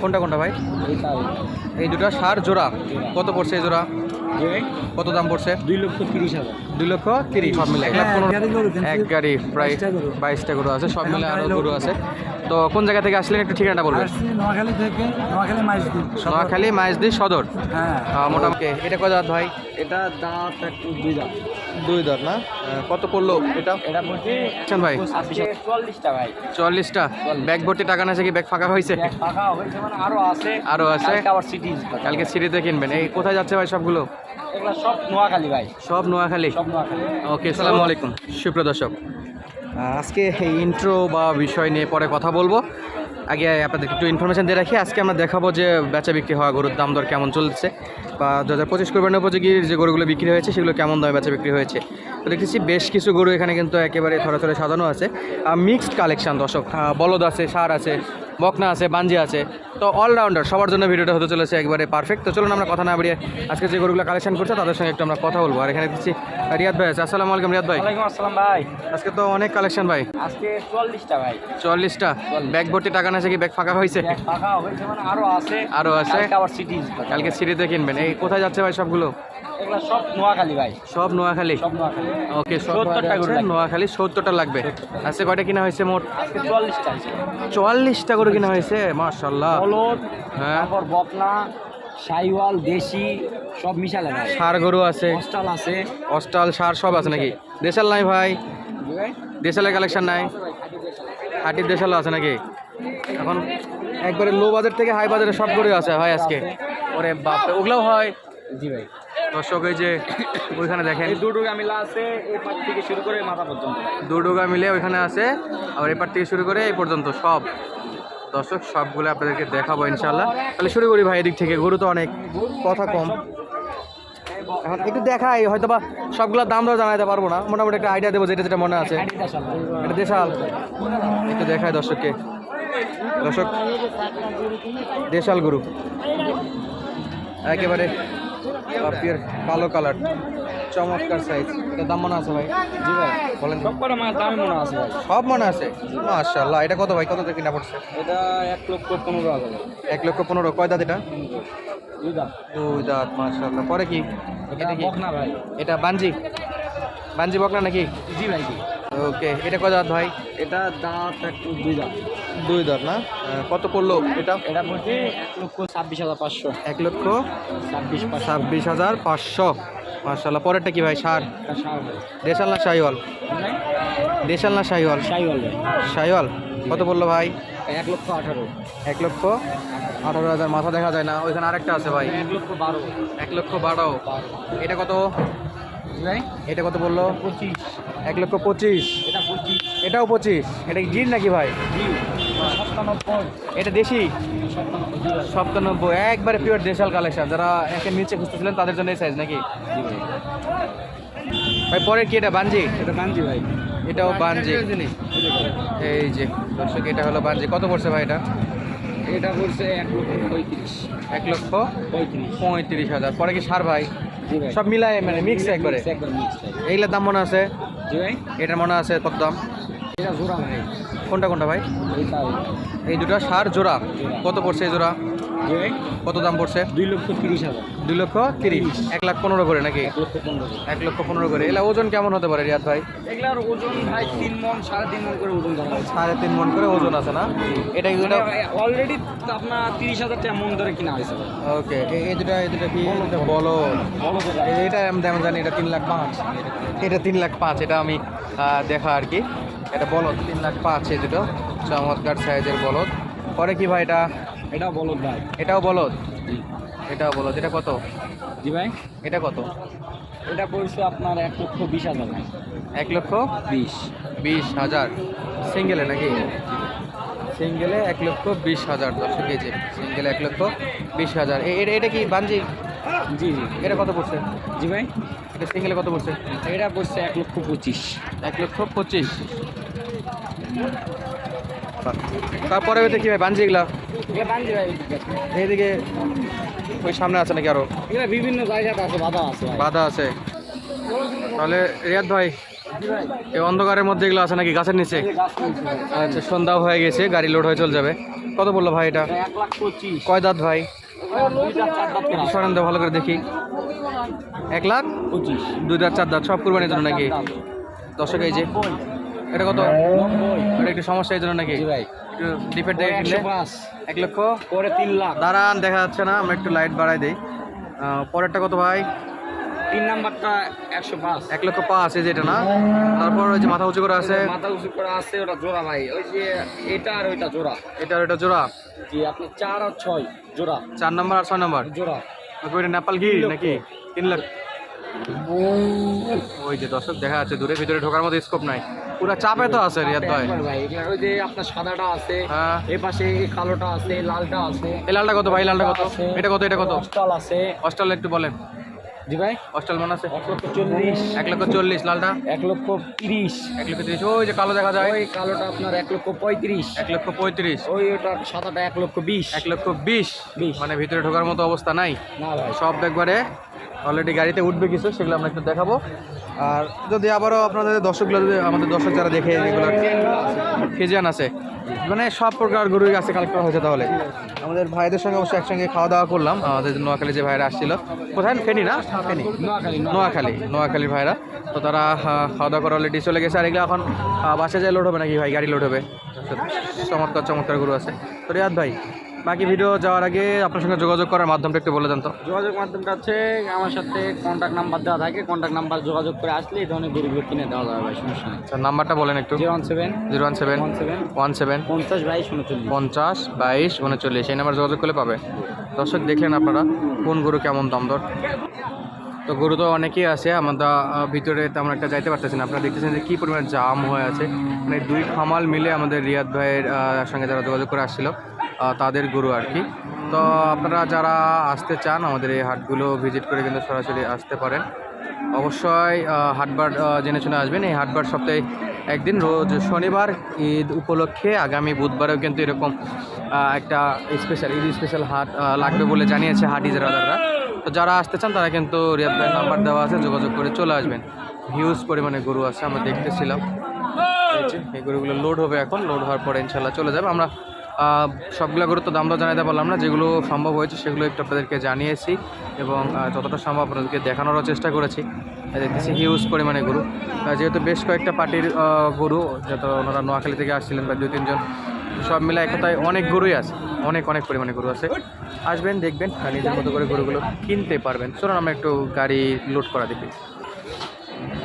কোনটা কোনটা ভাই? এই দুটা সার জোড়া। কত পড়ছে এই জোড়া? কত দাম পড়ছে? দুই লক্ষ তিরিশ হাজার। দুই লক্ষ তিরিশ। সব মিলে এক হ্যাঁ, গাড়ি প্রায় বাইশটা গরু। আছে সব মিলে এখন আরও গরু আছে। তো কোন জায়গা থেকে আসলেন একটু ঠিকানাটা বলবেন? নোয়াখালী থেকে নোয়াখালী মাইজদি। নোয়াখালী মাইজদি সদর। হ্যাঁ। মোটামুটি। এটা কত দাঁত ভাই? এটা দাঁত একটু দুই দাঁত। দুই দাঁত না? কত পড়ল এটা? এটা বলছি ভাই। চল্লিশটা ভাই। চল্লিশটা? ব্যাগ ভর্তি টাকা না কি ব্যাগ ফাঁকা হয়েছে? ফাঁকা হয়েছে মানে আরও আছে। আরও আছে? আবার সিটি কালকে সিটিতে কিনবেন। এই কোথায় যাচ্ছে ভাই সবগুলো? এগুলো সব নোয়াখালী ভাই। সব নোয়াখালী? সব নোয়াখালী। ওকে সালামু আলাইকুম। সুপ্রিয় দর্শক আজকে এই ইন্ট্রো বা বিষয় নিয়ে পরে কথা বলব। আগে আপনাদের একটু ইনফরমেশন দিয়ে রাখি। আজকে আমরা দেখাবো যে বেচা বিক্রি হওয়া গরুর দাম দর কেমন চলছে বা দু হাজার পঁচিশ কোরবানি উপযোগী যে গরুগুলো বিক্রি হয়েছে, সেগুলো কেমন দামে বেচা বিক্রি হয়েছে। তো দেখতেছি বেশ কিছু গরু এখানে কিন্তু একেবারে থরে থরে সাজানো আছে। মিক্সড কালেকশান দর্শক বলদ আছে সার আছে, বকনা আছে, বাঞ্জি আছে। তো অলরাউন্ডার সবার জন্য ভিডিওটা হতে চলেছে একবারে পারফেক্ট তো চলুন আমরা কথা না বাড়িয়ে আজকে যে গরুগুলো কালেকশন করছে তাদের সঙ্গে একটু আমরা কথা বলব। আর এখানে দেখছি রিয়াদ ভাই আছে। আসসালামু আলাইকুম রিয়াদ ভাই। ওয়ালাইকুম আসসালাম ভাই। আজকে তো অনেক কালেকশন ভাই। আজকে চল্লিশটা ভাই। চল্লিশটা ব্যাগ ভর্তি টাকা না কি? ব্যাগ ফাঁকা হয়েছে? মানে আরও আছে। আরও আছে? কালকে সিটিতে কিনবেন। এই কোথায় যাচ্ছে ভাই সবগুলো? সব নোয়াখালী ভাই। সব নোয়াখালী? ওকে সত্তরটা। নোয়াখালী সত্তরটা লাগবে। আজকে কয়টা কিনা হয়েছে মোট? আছে চুয়াল্লিশটা করে কিনা হয়েছে? মার্শাল্লাহ হলুদ হ্যাঁ। তারপর বকনা সাইওয়াল দেশি সব মিশালে সার গরু আছে। হস্টাল আছে। অস্টাল সার সব আছে নাকি? দেশাল নাই ভাই। দেশালের কালেকশন নাই। হাটির দেশালও আছে নাকি? এখন একবারে লো বাজার থেকে হাই বাজারে সব গরু আছে ভাই আজকে। ওরে বাপ ওগুলাও হয়? জি ভাই। দর্শক এই যে ওইখানে দেখেন। এই দুটো গামিলা আছে এই পাশ থেকে শুরু করে মাথা পর্যন্ত। দুডুগা মিলে ওইখানে আছে আর এপার থেকে শুরু করে এই পর্যন্ত সব। দর্শক, সবগুলো আপনাদেরকে দেখাবো ইনশাল্লাহ তাহলে শুরু করি ভাই, এদিক থেকে। গরু তো অনেক, কথা কম। এখন একটু দেখাই হয়তো বা সবগুলোর দাম দর জানাইতে পারব না। মোটামুটি একটা আইডিয়া দেবো, যেটা যেটা মনে আছে। এটা দেশাল। একটু দেখায় দর্শককে। দর্শক, দেশাল গরু। একেবারে কালো কালার। চমৎকার সাইজ এটা দাম মনে আছে ভাই? জি ভাই। বলেন। সব করে মাছ দামে মনে আছে ভাই। সব মনে আছে? মাশাল্লাহ এটা কত ভাই? কত থেকে কিনা পড়ছে? এটা এক লক্ষ পনেরো হাজার। এক লক্ষ পনেরো। কয় দাঁত এটা? দুই দাম দুই দাঁত মাশাল্লাহ পরে কি? এটা কি? বকনা ভাই। এটা বাঞ্জি বাঞ্জি বকনা নাকি? জি ভাই। জি ওকে। এটা কয় দাঁত ভাই? এটা দাঁত একটু দুই দাম দুই দাঁত না? কত পড়ল এটা? এটা বলছি এক লক্ষ ছাব্বিশ হাজার পাঁচশো। এক লক্ষ ছাব্বিশ ছাব্বিশ হাজার পাঁচশো। মাশাল্লাহ পরেরটা কি ভাই? সার? দেশাল না শাহিওয়াল। দেশাল না শাহিওয়াল। শাহিওয়াল কত বলল ভাই? এক লক্ষ আঠারো। এক লক্ষ আঠারো হাজার মাথা দেখা যায় না। ওইখানে আরেকটা আছে ভাই। এক লক্ষ বারো। এক লক্ষ বারো। এটা কত? ভাই? এটা কত বলল? পঁচিশ। এক লক্ষ পঁচিশ। এটা পঁচিশ। এটাও পঁচিশ। এটা কি জির নাকি ভাই? এটা দেশি? সপ্তানব্বই একবারে পিওর দেশাল কালেকশন যারা একের নিচে খুঁজতেছিলেন তাদের জন্য এই সাইজ নাকি? ভাই পরের কি এটা? বাঞ্জি এটা কাঞ্জি ভাই। এটাও বাঞ্জি এই যে দর্শক এটা হলো বাঞ্জি কত পড়ছে ভাই এটা? এটা পড়ছে এক লক্ষ পঁয়ত্রিশ। এক লক্ষ পঁয়ত্রিশ। পঁয়ত্রিশ হাজার। পরে কি সার ভাই? সব মিলায় মানে মিক্স একবারে। এইগুলোর দাম মনে আছে? জি ভাই। এটার মনে আছে কত দাম? কোনটা কোনটা ভাই। এই দুটো সার জোড়া কত পড়ছে এই জোড়া? কত দাম পড়ছে? দুই লক্ষ তিরিশ হাজার। দুই লক্ষ তিরিশ। এক লাখ পনেরো করে নাকি? এক লক্ষ পনেরো এক লক্ষ পনেরো করে। এগুলা ওজন কেমন হতে পারে রিয়াদ ভাই? এগুলার ওজন ভাই তিন মন সাড়ে তিন মন করে ওজন ধরা সাড়ে তিন মন করে ওজন আছে না? এটা এটা অলরেডি আপনার তিরিশ হাজার টাকা মন ধরে কিনা হয়েছে। ওকে এই দুটা এই দুটা কি বলো। এটা। আমি জানি এটা তিন লাখ পাঁচ। এটা তিন লাখ পাঁচ এটা আমি দেখা আর কি। এটা বলদ তিন লাখ পাঁচ এই দুটো চমৎকার সাইজের বলদ। পরে কি ভাই এটা? এটা বলদ ভাই। এটাও বলদ? এটাও বলদ এটা কত? জি ভাই। এটা কত? এটা পড়ছে আপনার এক লক্ষ বিশ হাজার এক লক্ষ বিশ। বিশ হাজার। সিঙ্গেলে নাকি? সিঙ্গেলে এক লক্ষ বিশ হাজার দর্শক কেজি সিঙ্গেলে এক লক্ষ বিশ হাজার। এটা কি বাঞ্জি জি জি। এটা কত পড়ছে? জি ভাই। এটা সিঙ্গেলে কত পড়ছে? এটা পড়ছে এক লক্ষ পঁচিশ। এক লক্ষ পঁচিশ। তারপরে ওইটা কি ভাই বাঞ্জি এগুলা? এইদিকে ওই সামনে আছে নাকি আরও? বিভিন্ন জায়গাতে আছে বাধা আছে বাধা আছে। তাহলে রিয়াদ ভাই এই অন্ধকারের মধ্যে এগুলো আছে নাকি গাছের নিচে। আচ্ছা সন্ধ্যাও হয়ে গেছে গাড়ি লোড হয়ে চলে যাবে। কত বলল ভাই এটা? কয় দাঁত ভাই। সরেন দাও ভালো করে দেখি। এক লাখ? পঁচিশ। দুই দাঁত চার দাঁত সব কুরবানির জন্য নাকি? দর্শক এই যে এটা কত? এটা একটু সমস্যা এই জন্য নাকি? ভাই। একটু দেখে কিনলে? এক লক্ষ? পরে তিন লাখ। দাঁড়ান দেখা যাচ্ছে না আমরা একটু লাইট বাড়াই দিই। পরেরটা কত ভাই? তিন নাম্বারটা একশো পাঁচ। এক লক্ষ পাঁচ এই যে এটা না? তারপর ওই যে মাথা উঁচু করে আছে। মাথা উঁচু করে আছে ওটা জোড়া ভাই। ওই যে এটা আর ওইটা জোড়া। এটা আর এটা জোড়া? জি আপনি চার আর ছয় জোড়া। চার নম্বর আর ছয় নম্বর? জোড়া। ওইটা নেপাল ঘি নাকি? তিন লাখ। ওই যে দর্শক দেখা যাচ্ছে দূরে ভিতরে ঢোকার মতো স্কোপ নাই। পুরো চাপে তো আছে রিয়াদ ভাই। ওই যে আপনার সাদাটা আছে হ্যাঁ। এই পাশে কালোটা আছে লালটা আছে। এই লালটা কত ভাই? লালটা কত? এটা কত? এটা কত? অস্টাল আছে। অস্টাল একটু বলেন। জি ভাই। অস্টাল মান আছে? এক লক্ষ চল্লিশ। এক লক্ষ চল্লিশ লালটা? এক লক্ষ তিরিশ। এক লক্ষ তিরিশ। ওই যে কালো দেখা যায়। ওই কালোটা আপনার এক লক্ষ পঁয়ত্রিশ। এক লক্ষ পঁয়ত্রিশ। ওই ওটা সাদাটা এক লক্ষ বিশ। এক লক্ষ বিশ। বিশ। মানে ভিতরে ঢোকার মতো অবস্থা নাই। না ভাই। সব একবারে অলরেডি গাড়িতে উঠবে কিছু সেগুলো আমরা একটু দেখাবো। আর যদি আবারও আপনাদের দর্শকগুলো যদি আমাদের দর্শক যারা দেখে যেগুলো ফিজিয়ান আছে মানে সব প্রকার গরুই আছে কালেক্ট করা হয়েছে তাহলে। আমাদের ভাইদের সঙ্গে অবশ্যই একসঙ্গে খাওয়া দাওয়া করলাম। আমাদের নোয়াখালী যে ভাইরা আসছিল। কোথায়? ফেনি না? ফেনি? নোয়াখালী নোয়াখালী। নোয়াখালীর ভাইরা। তো তারা খাওয়া দাওয়া করে অলরেডি চলে গেছে। আর এগুলো এখন বাসে যায় লোড হবে নাকি ভাই? গাড়ি লোড হবে? চমৎকার চমৎকার গরু আছে। তো রিয়াদ ভাই বাকি ভিডিও যাওয়ার আগে আপনার সঙ্গে যোগাযোগ করার মাধ্যমটা একটু বলে দেন তো। যোগাযোগ মাধ্যমটা হচ্ছে আমার সাথে কন্ট্যাক্ট নাম্বার দেওয়া থাকে। কন্ট্যাক্ট নাম্বার যোগাযোগ করে আসলে এই ধরনের গরুগুলো কিনে দেওয়া যাবে ভাই সমস্যা নেই। আচ্ছা নাম্বারটা বলেন একটু। Zero one seven zero one seven one seven one seven পঞ্চাশ বাইশ উনচল্লিশ। পঞ্চাশ বাইশ উনচল্লিশ। এই নাম্বার যোগাযোগ করলে পাবে। দর্শক দেখলেন আপনারা কোন গরু কেমন দাম দর তো গরু তো অনেকেই আছে, আমরা ভিতরে তেমন একটা যাইতে পারতেছি না। আপনারা দেখতেছেন যে কী পরিমাণ জাম হয়ে আছে। মানে দুই খামাল মিলে আমাদের রিয়াদ ভাইয়ের সঙ্গে যারা যোগাযোগ করে আসছিল তাদের গরু আর কি। তো আপনারা যারা আসতে চান, আমাদের এই হাটগুলো ভিজিট করে কিন্তু সরাসরি আসতে পারেন। অবশ্যই হাটবার জেনে শুনে আসবেন। এই হাটবার সপ্তাহে একদিন, রোজ শনিবার, ঈদ উপলক্ষে আগামী বুধবারেও কিন্তু এরকম একটা স্পেশাল ঈদ স্পেশাল হাট লাগবে বলে জানিয়েছে হাট ইজারাদাররা। তো যারা আসতে চান, তারা কিন্তু রিয়াদ ভাইয়ের নাম্বার দেওয়া আছে, যোগাযোগ করে চলে আসবেন। হিউজ পরিমাণে গরু আছে, আমরা দেখতেছিলাম। এই গরুগুলো লোড হবে এখন লোড হওয়ার পরে ইনশাল্লাহ চলে যাবে। আমরা সবগুলো গরু তো দাম জানাতে পারলাম না, যেগুলো সম্ভব হয়েছে সেগুলো একটু আপনাদেরকে জানিয়েছি এবং যতটা সম্ভব আপনাদেরকে দেখানোরও চেষ্টা করেছি। দেখতেছি হিউজ পরিমাণে গরু। যেহেতু বেশ কয়েকটা পার্টির গরু, যত ওনারা নোয়াখালী থেকে আসছিলেন বা দুই, তিনজন, সব মিলে এক কথায় অনেক গরুই আছে। অনেক অনেক পরিমাণে গরু আছে। আসবেন, দেখবেন নিজের মতো করে গরুগুলো কিনতে পারবেন। চলুন আমরা একটু গাড়ি লোড করা দেখি।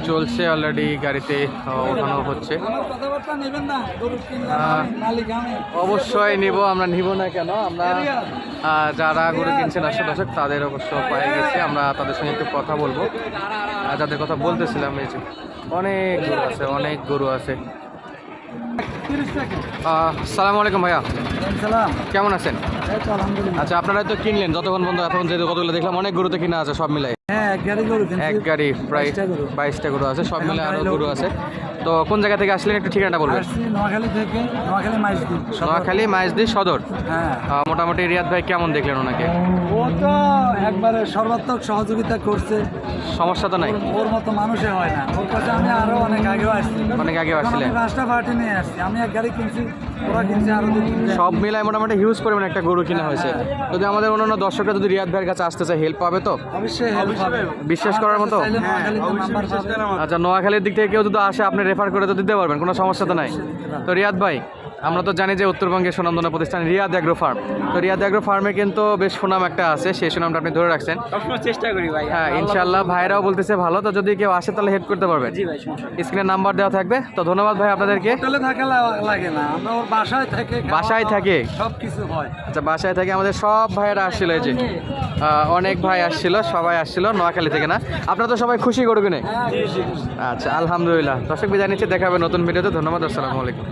চলছে অলরেডি গাড়িতে ওঠানো হচ্ছে। অবশ্যই নিব, আমরা নিব না কেন? আমরা যারা গরু কিনছেন দর্শক তাদের অবশ্য পায়ে গেছে। আমরা তাদের সঙ্গে একটু কথা বলব। যাদের কথা বলতেছিলাম এই যে অনেক গরু আছে অনেক গরু আছে। সালাম আলাইকুম ভাইয়া। কেমন আছেন? আচ্ছা আপনারা তো কিনলেন যতক্ষণ পর্যন্ত এখন যেহেতু কতগুলো দেখলাম অনেক গরুতে কিনা আছে সব মিলাই। হ্যাঁ এক গাড়ি গরু এক গাড়ি প্রায় বাইশটা গরু। আছে সব মিলে আরও গরু আছে। তো কোন জায়গা থেকে আসলেন একটু ঠিকানাটা বলবেন? নোয়াখালী মাইজদি সদর। হ্যাঁ। মোটামুটি রিয়াদ ভাই কেমন দেখলেন ওনাকে? ও তো একবারে সর্বাত্মক সহযোগিতা করছে। সমস্যা তো নাই। ওর- মতো মানুষে হয় না। ওর কাছে আমি আরও অনেক আগেও আসছি। অনেক আগে কারণ আসছিলেন। পাঁচটা পার্টি নিয়ে আসছি। আমি এক গাড়ি কিনছি ওরা কিনছে আরও সব মিলায় মোটামুটি হিউজ পরিমাণে একটা গরু কিনা হয়েছে। যদি আমাদের অন্যান্য দর্শকরা যদি রিয়াদ ভাইয়ের কাছে আসতে চায় হেল্প পাবে তো? অবশ্যই হেল্প হবে বিশ্বাস করার মতো? আচ্ছা নোয়াখালীর দিক থেকে কেউ যদি আসে আপনি রেফার করে তো দিতে পারবেন কোনো সমস্যা তো নাই। তো রিয়াদ ভাই আমরা তো জানি যে উত্তরবঙ্গের সুনামধন্য প্রতিষ্ঠান রিয়াদ অ্যাগ্রো ফার্ম। তো রিয়াদ অ্যাগ্রো ফার্মে কিন্তু বেশ সুনাম একটা আছে সেই সুনামটা আপনি ধরে রাখছেন। চেষ্টা করি ভাই। হ্যাঁ ইনশাল্লাহ ভাইরাও বলতেছে ভালো তো যদি কেউ আসে তাহলে হেল্প করতে পারবেন। স্ক্রিনে নাম্বার দেওয়া থাকবে তো ধন্যবাদ ভাই আপনাদেরকে। হোটেলে থাকা লা- লাগে না আমরা ওর বাসায় থেকে বাসায় থাকে? সব কিছু হয়। আচ্ছা বাসায় থাকে আমাদের সব ভাইয়েরা আসছিল এই যে অনেক ভাই আসছিল সবাই আসছিল নোয়াখালী থেকে না? আপনারা তো সবাই খুশি করবেন আচ্ছা আলহামদুলিল্লাহ। দর্শক বিদায় নিচ্ছে দেখা হবে নতুন ভিডিওতে। ধন্যবাদ আসসালামু আলাইকুম।